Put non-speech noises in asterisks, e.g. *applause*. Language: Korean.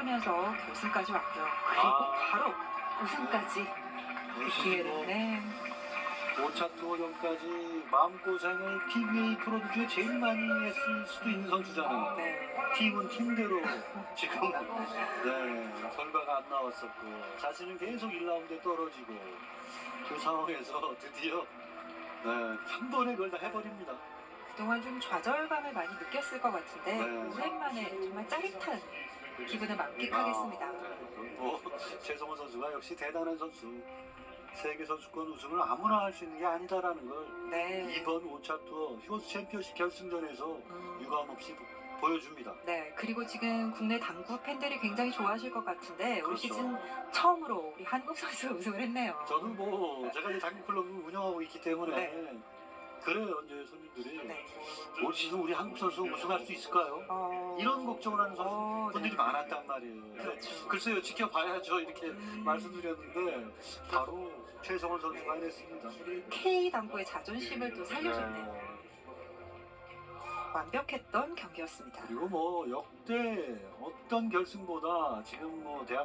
하면서 결승까지 왔고요. 그리고 아. 바로 우승까지 그 기회를 네. 5차 투어 전까지 마음고생을 PBA 프로들 중에 제일 많이 했을 수도 있는 선수잖아요. 네. 팀은 팀대로 *laughs* 지금 네, 결과가 안 나왔었고 자신은 계속 1라운드에 떨어지고 그 상황에서 *laughs* 드디어 네, 한 번에 그걸 다 해버립니다. 그동안 좀 좌절감을 많이 느꼈을 것 같은데 네. 오랜만에 정말 짜릿한 기분을 만끽하겠습니다. 아, 네. 뭐 최성호 선수가 역시 대단한 선수. 세계 선수권 우승을 아무나 할 수 있는 게 아니다라는 걸 네. 이번 5차 투어 휴스 챔피언십 결승전에서 음. 유감없이 보여줍니다. 네, 그리고 지금 국내 당구 팬들이 굉장히 좋아하실 것 같은데 올 그렇죠. 시즌 처음으로 우리 한국 선수가 *laughs* 우승을 했네요. 저는 뭐 제가 이제 당구 클럽을 운영하고 있기 때문에 네. 그래요 이제 손님들이 네. 올 시즌 우리 한국 선수 우승할 수 있을까요? 어... 이런 걱정을 하는 선수 어, 분들이 네. 많았단 말이에요. 그렇죠. 글쎄요 지켜봐야죠 이렇게 음. 말씀드렸는데 바로 최성원 선수가 해냈습니다. 우리 K 당구의 자존심을 또 살려줬네요. 네. 완벽했던 경기였습니다. 그리고 뭐 역대 어떤 결승보다 지금 뭐 대한